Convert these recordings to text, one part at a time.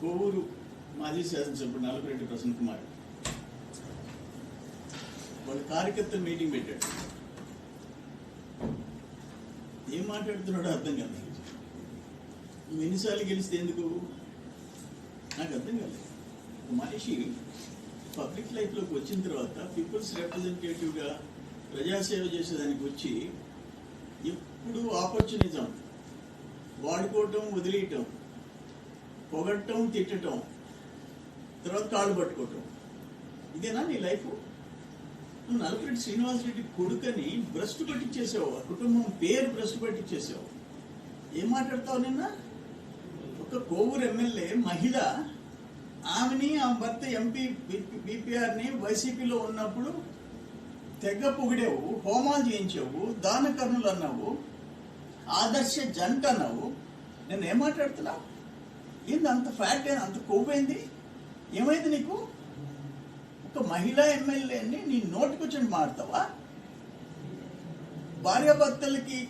కోవూరు మాజీ శాసనసభ్యుడు నల్లపరెడ్డి ప్రసన్న కుమార్. వాళ్ళు కార్యకర్తలు మీటింగ్ పెట్టాడు ఏం మాట్లాడుతున్నాడో అర్థం కాదు నువ్వు ఎన్నిసార్లు గెలిస్తే ఎందుకు? నాకు అర్థం కాలేదు. ఒక మనిషి పబ్లిక్ లైఫ్లోకి వచ్చిన తర్వాత పీపుల్స్ రిప్రజెంటేటివ్గా ప్రజాసేవ చేసేదానికి వచ్చి ఎప్పుడు ఆపర్చునిజం వాడుకోవటం వదిలేయటం పొగట్టం తిట్టటం తర్వాత కాళ్ళు పట్టుకోవటం. ఇదేనా నీ లైఫ్? నువ్వు నలపరెడ్డి శ్రీనివాసరెడ్డి కొడుకని భ్రష్టు పట్టించేసావు. ఆ కుటుంబం పేరు భ్రష్టు పట్టించేసావు. ఏం మాట్లాడతావు నిన్న? ఒక కోవూరు ఎమ్మెల్యే మహిళ ఆమెని ఆమె భర్త ఎంపీ బీపీఆర్ని వైసీపీలో ఉన్నప్పుడు తెగ పొగిడావు హోమాలు చేయించావు దాన కర్ణులు అన్నావు ఆదర్శ జంట అన్నావు. నేను ఏం మాట్లాడుతున్నావు ఏంది అంత ఫ్యాట్ అయినా? అంత కొవ్వైంది? ఏమైంది నీకు? ఒక మహిళా ఎమ్మెల్యేని నీ నోటికొచ్చి మారుతావా? భార్యాభర్తలకి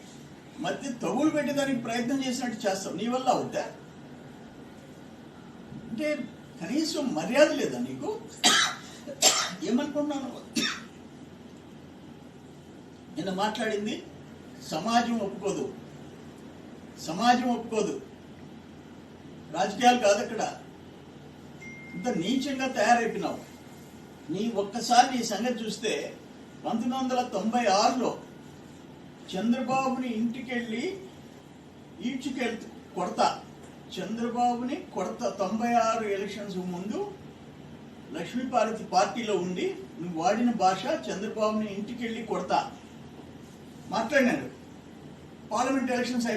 మధ్య తగులు పెట్టేదానికి ప్రయత్నం చేసినట్టు చేస్తావు. నీ వల్ల అవుతా అంటే కనీసం మర్యాద లేదా నీకు? ఏమనుకున్నాను నిన్న మాట్లాడింది సమాజం ఒప్పుకోదు. సమాజం ఒప్పుకోదు. రాజకీయాలు కాదు అక్కడ. ఇంత నీచంగా తయారైపోయినావు. నీ ఒక్కసారి నీ సంగతి చూస్తే పంతొమ్మిది వందల తొంభై ఆరులో చంద్రబాబుని ఇంటికెళ్ళి ఈడ్చుకెళ్ కొడతా. చంద్రబాబుని కొడత. తొంభై ఆరు ఎలక్షన్స్ ముందు లక్ష్మీపార్వతి పార్టీలో ఉండి నువ్వు వాడిన భాష చంద్రబాబుని ఇంటికెళ్ళి కొడతా. మాట్లాడినాడు. Parliament elections